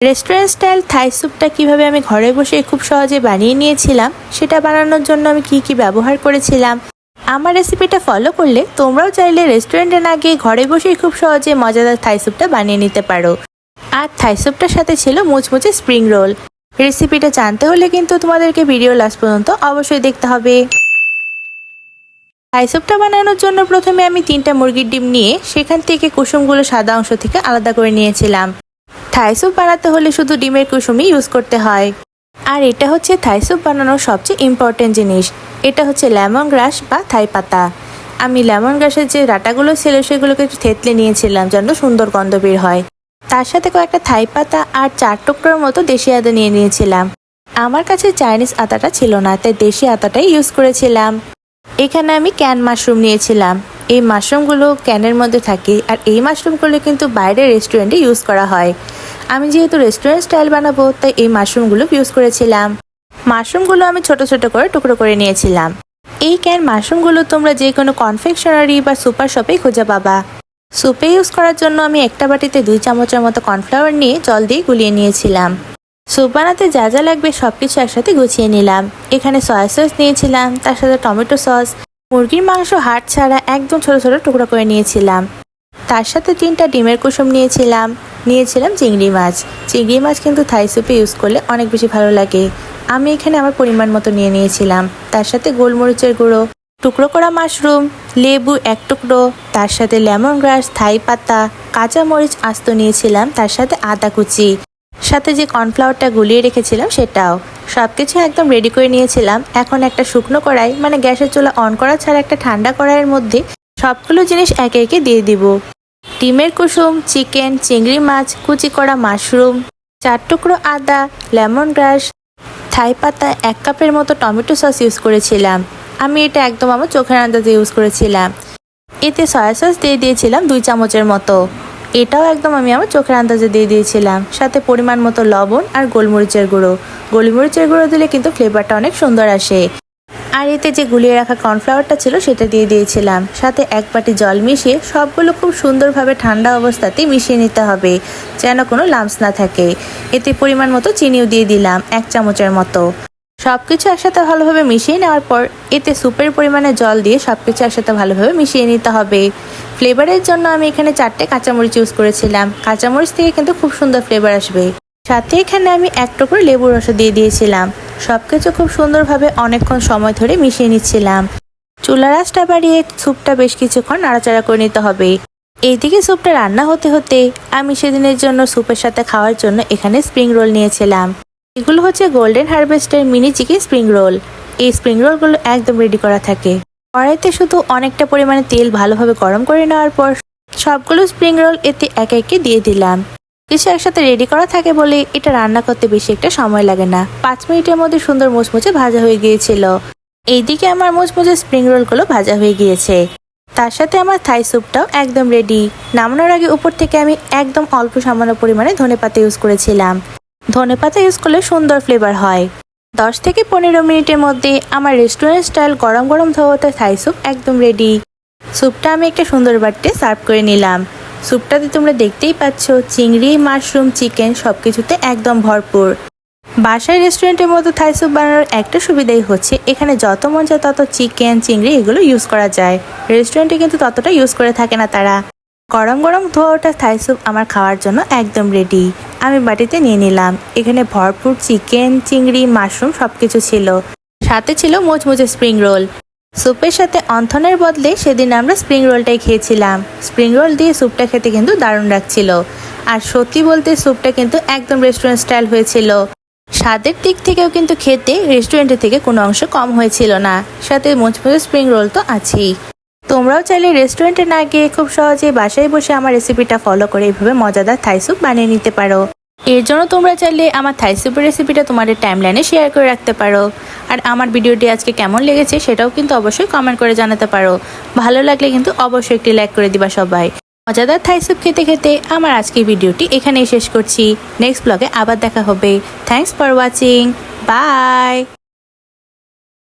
Restaurant style থাই স্যুপটা কীভাবে আমি ঘরে বসে খুব সহজে বানিয়ে নিয়েছিলাম, সেটা বানানোর জন্য আমি কি কি ব্যবহার করেছিলাম, আমার রেসিপিটা ফলো করলে তোমরাও চাইলে রেস্টুরেন্টে না গিয়ে ঘরে বসেই খুব সহজে মজাদার থাই স্যুপটা বানিয়ে নিতে পারো। আর থাই স্যুপটার সাথে ছিল মুচমুচে স্প্রিং রোল রেসিপিটা জানতে হলে কিন্তু তোমাদেরকে ভিডিও লাস্ট পর্যন্ত অবশ্যই দেখতে হবে। থাই স্যুপটা বানানোর জন্য প্রথমে আমি তিনটা মুরগির ডিম নিয়ে সেখান থেকে কুসুমগুলো সাদা অংশ থেকে আলাদা করে নিয়েছিলাম। থাই বানাতে হলে শুধু ডিমের কুসুমই ইউজ করতে হয়। আর এটা হচ্ছে থাই স্যুপ বানানোর সবচেয়ে ইম্পর্টেন্ট জিনিস। এটা হচ্ছে লেমন গ্রাস বা থাই পাতা। আমি লেমন গ্রাসের যে ডাটাগুলো ছিল সেগুলোকে একটু থেতলে নিয়েছিলাম যেন সুন্দর গন্ধ বের হয়। তার সাথে কয়েকটা থাই পাতা আর চার টুকরোর মতো দেশি আদা নিয়ে নিয়েছিলাম। আমার কাছে চাইনিজ আতাটা ছিল না, তাই দেশি আতাটাই ইউজ করেছিলাম। এখানে আমি ক্যান মাশরুম নিয়েছিলাম। এই মাশরুমগুলো ক্যানের মধ্যে থাকে, আর এই মাশরুমগুলো কিন্তু বাইরের রেস্টুরেন্টে ইউজ করা হয়। আমি যেহেতু রেস্টুরেন্ট স্টাইল বানাবো, তাই এই মাশরুমগুলো ইউজ করেছিলাম। মাশরুমগুলো আমি ছোট ছোট করে টুকরো করে নিয়েছিলাম। এই ক্যান মাশরুমগুলো তোমরা যে কোনো কনফেকশনারি বা সুপার শপেই খুঁজে পাবা। সুপে ইউজ করার জন্য আমি একটা বাটিতে দুই চামচের মতো কর্নফ্লাওয়ার নিয়ে জল দিয়ে গুলিয়ে নিয়েছিলাম। স্যুপ বানাতে যা যা লাগবে সব কিছু একসাথে গুছিয়ে নিলাম। এখানে সয়া সস নিয়েছিলাম, তার সাথে টমেটো সস মুরগির মাংস, হাড় ছাড়া একদম ছোট ছোট টুকরো করে নিয়েছিলাম। তার সাথে তিনটা ডিমের কুসুম নিয়েছিলাম। নিয়েছিলাম চিংড়ি মাছ। চিংড়ি মাছ কিন্তু থাই স্যুপে ইউজ করলে অনেক বেশি ভালো লাগে। আমি এখানে আমার পরিমাণ মতো নিয়ে নিয়েছিলাম। তার সাথে গোলমরিচের গুঁড়ো, টুকরো করা মাশরুম, লেবু এক টুকরো, তার সাথে লেমন গ্রাস থাই পাতা, কাঁচা মরিচ আস্ত নিয়েছিলাম, তার সাথে আদা কুচি। সাথে যে কর্নফ্লাওয়ারটা গুলিয়ে রেখেছিলাম, সেটাও। সব কিছু একদম রেডি করে নিয়েছিলাম। এখন একটা শুকনো কড়াই মানে গ্যাসের চুলা অন করা ছাড়া একটা ঠান্ডা কড়াইয়ের মধ্যে সবগুলো জিনিস একে একে দিয়ে দিব। ডিমের কুসুম, চিকেন, চিংড়ি মাছ, কুচি করা মাশরুম, চার টুকরো আদা, লেমন গ্রাস, থাই পাতা, এক কাপের মতো টমেটো সস ইউজ করেছিলাম। আমি এটা একদম আমার চোখের আন্দাজে ইউজ করেছিলাম। এতে সয়া সস দিয়ে দিয়েছিলাম দুই চামচের মতো। এটাও একদম আমি আমার চোখের আন্দাজে দিয়ে দিয়েছিলাম। সাথে পরিমাণ মতো লবণ আর গোলমরিচের গুঁড়ো। গোলমরিচের গুঁড়ো দিলে কিন্তু ফ্লেভারটা অনেক সুন্দর আসে। আর এতে যে গুলিয়ে রাখা কর্নফ্লাওয়ারটা ছিল সেটা দিয়ে দিয়েছিলাম। সাথে এক বাটি জল মিশিয়ে সবগুলো খুব সুন্দরভাবে ঠান্ডা অবস্থাতেই মিশিয়ে নিতে হবে, যেন কোনো লাম্পস না থাকে। এতে পরিমাণ মতো চিনিও দিয়ে দিলাম, এক চামচের মতো। সব কিছু একসাথে ভালোভাবে মিশিয়ে নেওয়ার পর এতে সুপের পরিমাণে জল দিয়ে সব কিছু একসাথে ভালোভাবে মিশিয়ে নিতে হবে। ফ্লেভারের জন্য আমি এখানে চারটে কাঁচামরিচ ইউজ করেছিলাম। কাঁচামরিচ থেকে কিন্তু খুব সুন্দর ফ্লেভার আসবে। সাথে এখানে আমি এক টুকরো লেবুর রস দিয়ে দিয়েছিলাম। সব কিছু খুব সুন্দরভাবে অনেকক্ষণ সময় ধরে মিশিয়ে নিচ্ছিলাম। চুলা রাসটা বাড়িয়ে স্যুপটা বেশ কিছুক্ষণ নাড়াচাড়া করে নিতে হবে। এইদিকে স্যুপটা রান্না হতে হতে আমি সেদিনের জন্য স্যুপের সাথে খাওয়ার জন্য এখানে স্প্রিং রোল নিয়েছিলাম। এগুলো হচ্ছে গোল্ডেন হারভেস্টের মিনি চিকেন স্প্রিং রোল। এই স্প্রিং রোলগুলো একদম রেডি করা থাকে। কড়াইতে শুধু অনেকটা পরিমাণে তেল ভালোভাবে গরম করে নেওয়ার পর সবগুলো স্প্রিং রোল এতে একে একে দিয়ে দিলাম। কিছু একসাথে রেডি করা থাকে বলে এটা রান্না করতে বেশি একটা সময় লাগে না। পাঁচ মিনিটের মধ্যে সুন্দর মুচমুচে ভাজা হয়ে গিয়েছিল। এইদিকে আমার মুচমুচে স্প্রিং রোলগুলো ভাজা হয়ে গিয়েছে। তার সাথে আমার থাই স্যুপটাও একদম রেডি নামানোর আগে উপর থেকে আমি একদম অল্প সামান্য পরিমাণে ধনেপাতা ইউজ করেছিলাম। ধনেপাতা ইউজ করলে সুন্দর ফ্লেভার হয়। দশ থেকে পনেরো মিনিটের মধ্যে আমার রেস্টুরেন্ট স্টাইল গরম গরম ধোয়াতে থাই স্যুপ একদম রেডি স্যুপটা আমি একটা সুন্দর বাটিতে সার্ভ করে নিলাম। স্যুপটাতে তোমরা দেখতেই পাচ্ছ, চিংড়ি, মাশরুম, চিকেন সব কিছুতে একদম ভরপুর। বাসায় রেস্টুরেন্টের মতো থাই স্যুপ বানানোর একটা সুবিধাই হচ্ছে, এখানে যত মন যায় তত চিকেন, চিংড়ি এগুলো ইউজ করা যায়। রেস্টুরেন্টে কিন্তু ততটা ইউজ করে থাকে না তারা। গরম গরম ধোয়া ওঠা থাই স্যুপ আমার খাওয়ার জন্য একদম রেডি আমি বাটিতে নিয়ে নিলাম। এখানে ভরপুর চিকেন, চিংড়ি, মাশরুম সব কিছু ছিল। সাথে ছিল মুচমুচে স্প্রিং রোল স্যুপের সাথে অন্থনের বদলে সেদিন আমরা স্প্রিং রোলটাই খেয়েছিলাম। স্প্রিং রোল দিয়ে স্যুপটা খেতে কিন্তু দারুণ লাগছিল। আর সত্যি বলতে স্যুপটা কিন্তু একদম রেস্টুরেন্ট স্টাইল হয়েছিল। স্বাদের দিক থেকেও কিন্তু খেতে রেস্টুরেন্টের থেকে কোনো অংশ কম হয়েছিল না। সাথে মুচমুচে স্প্রিং রোল তো আছেই। তোমরাও চাইলে রেস্টুরেন্টে না গিয়ে খুব সহজে বাসায় বসে আমার রেসিপিটা ফলো করে এইভাবে মজাদার থাই স্যুপ বানিয়ে নিতে পারো। এর জন্য তোমরা চাইলে আমার থাই সুপের রেসিপিটা তোমাদের টাইমলাইনে শেয়ার করে রাখতে পারো। আর আমার ভিডিওটি আজকে কেমন লেগেছে সেটাও কিন্তু অবশ্যই কমেন্ট করে জানাতে পারো। ভালো লাগলে কিন্তু অবশ্যই একটি লাইক করে দিবা সবাই। মজাদার থাই সুপ খেতে খেতে আমার আজকের ভিডিওটি এখানেই শেষ করছি। নেক্সট ব্লগে আবার দেখা হবে। Thanks for watching by